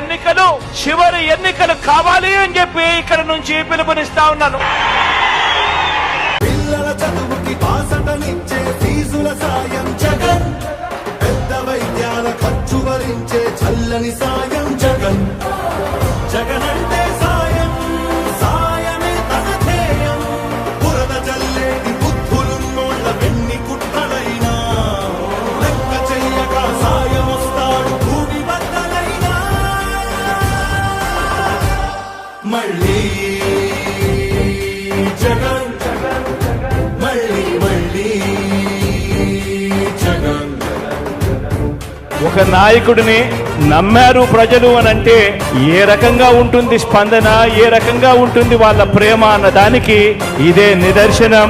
ఎన్నికలు చివరి ఎన్నికలు కావాలి అని చెప్పి ఇక్కడ నుంచి పిలుపునిస్తా ఉన్నాను. పిల్లల చదువుకి బాసటనిచ్చే ఫీజుల సాయం జగన్. పెద్ద వైద్యాల ఖర్చు భరించే చల్లని సాయం జగన్. జగన్ అంటే జగన్ మళ్ళీ మళ్ళీ జగన్. ఒక నాయకుడిని నమ్మారు ప్రజలు అని అంటే ఏ రకంగా ఉంటుంది స్పందన ఏ రకంగా ఉంటుంది వాళ్ళ ప్రేమ అన్న దానికి ఇదే నిదర్శనం.